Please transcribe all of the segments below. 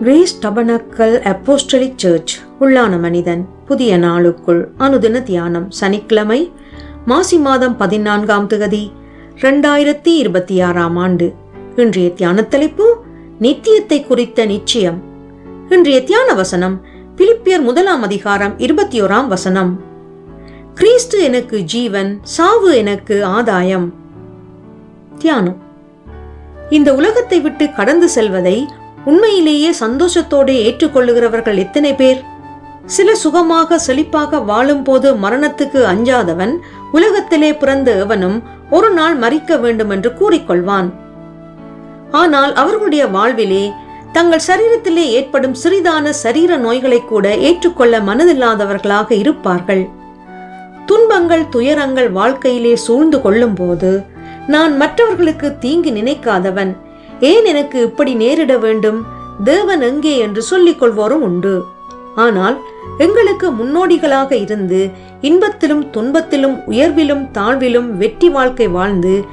Grace tabernacle apostolic search உள்ளான மனிதன் புதிய நாளுக்குள் அனுதின தியானம் சனிக்கிழமை மாசி மாதம் பதினான்காம் திகதி ரெண்டாயிரத்தி இருபத்தி ஆறாம் ஆண்டு. இன்றைய தியான தலைப்பு நித்தியத்தை குறித்த நிச்சயம். இன்றைய தியான வசனம் பிலிப்பியர் முதலாம் அதிகாரம் இருபத்தி ஓராம் வசனம். கிறிஸ்து எனக்கு ஜீவன் சாவு எனக்கு ஆதாயம். தியானம். இந்த உலகத்தை விட்டு கடந்து செல்வதை உண்மையிலேயே சந்தோஷத்தோடு ஏற்றுக்கொள்ளுகிறவர்கள் எத்தனை பேர்? சில சுகமாக செழிப்பாக வாழும்போது மரணத்துக்கு அஞ்சாதவன் உலகத்திலே பிறந்த எவனும் ஒரு நாள் மறிக்க வேண்டும் என்று கூறிக்கொள்வான். ஆனால் அவர்களுடைய வாழ்விலே தங்கள் சரீரத்திலே ஏற்படும் சிறிதான சரீர நோய்களை கூட ஏற்றுக்கொள்ள மனதில்லாதவர்களாக இருப்பார்கள். துன்பங்கள் துயரங்கள் வாழ்க்கையிலே சூழ்ந்து கொள்ளும் போது நான் மற்றவர்களுக்கு தீங்கு நினைக்காதவன் ஏன் எனக்கு இப்படி நேரிட வேண்டும்? தேவன் எங்கே என்று சொல்லிக் கொள்வோரும் உண்டு. ஆனால் எங்களுக்கு முன்னோடிகளாக இருந்து இன்பத்திலும் துன்பத்திலும் உயர்விலும் தாழ்விலும் வெற்றி வாழ்க்கை வாழ்ந்து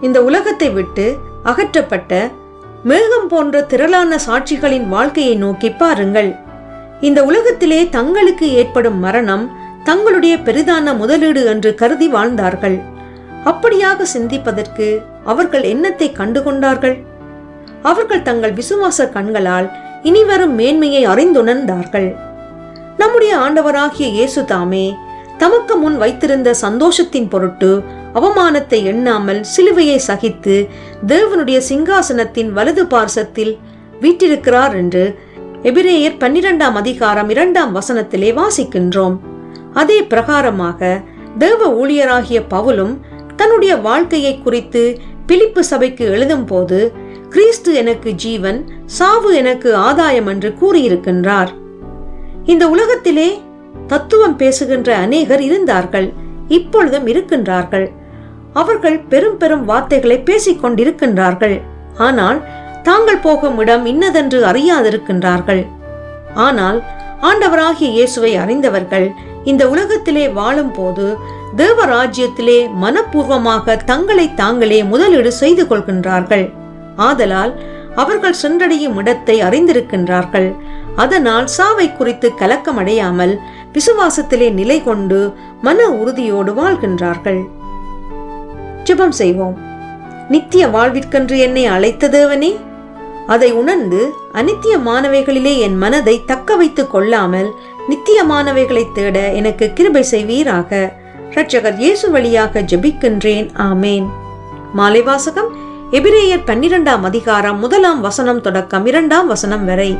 இந்த உலகத்தை விட்டு அகற்றப்பட்ட மேகம் போன்ற திரளான சாட்சிகளின் வாழ்க்கையை நோக்கி பாருங்கள். இந்த உலகத்திலே தங்களுக்கு ஏற்படும் மரணம் தங்களுடைய பெரிதான முதலீடு என்று கருதி வாழ்ந்தார்கள். அப்படியாக சிந்திப்பதற்கு அவர்கள் என்னத்தை கண்டுகொண்டார்கள்? அவர்கள் தங்கள் விசுவாச கண்களால் இனிவரும் மேன்மையை அறிந்துணர்ந்தார்கள். நம்முடைய ஆண்டவராகிய இயேசு தாமே தமக்கு முன் வைத்திருந்த சந்தோஷத்தின் பொருட்டு அவமானத்தை எண்ணாமல் சிலுவையை சகித்து தேவனுடைய சிங்காசனத்தின் வலது பார்சத்தில் வீட்டிருக்கிறார் என்று எபிரேயர் பன்னிரெண்டாம் அதிகாரம் இரண்டாம் வசனத்திலே வாசிக்கின்றோம். அதே பிரகாரமாக தேவ ஊழியராகிய பவுலும் தன்னுடைய வாழ்க்கையை குறித்து பிலிப்பு சபைக்கு எழுதும் போது கிறிஸ்து எனக்கு ஜீவன் சாவு எனக்கு ஆதாயம் என்று கூறியிருக்கின்றார். இந்த உலகத்திலே தத்துவம் பேசுகின்ற அநேகர் இருந்தார்கள் இப்பொழுதும் இருக்கின்றார்கள். அவர்கள் பெரும் பெரும் வார்த்தைகளை பேசிக் கொண்டிருக்கின்றார்கள். ஆனால் தாங்கள் போகும் இடம் இன்னதென்று அறியாதிருக்கின்றார்கள். ஆனால் ஆண்டவராகிய இயேசுவை அறிந்தவர்கள் இந்த உலகத்திலே வாழும் போது தேவராஜ்யத்திலே மனப்பூர்வமாக தங்களை தாங்களே முதலீடு செய்து கொள்கின்றார்கள். ஆதலால் அவர்கள் சென்றடையும் இடத்தை அறிந்திருக்கின்றார்கள். அதனால் சாவை குறித்து கலக்கம் அடையாமல் விசுவாசத்திலே நிலை கொண்டு மன உறுதியோடு வாழ்கின்றார்கள். ஜெபம் செய்வோம். நித்திய வாழ்விற்கென்று என்னை அழைத்த தேவனே அதை உணர்ந்து அனித்தியமானவைகளிலே என் மனதை தக்க வைத்துக் கொள்ளாமல் நித்தியமானவைகளை தேட எனக்கு கிருபை செய்வீராக. ரட்சகர் இயேசு வழியாக ஜெபிக்கின்றேன். ஆமேன். மாலை வாசகம் எபிரேயர் பன்னிரெண்டாம் அதிகாரம் முதலாம் வசனம் தொடக்கம் இரண்டாம் வசனம் வரை.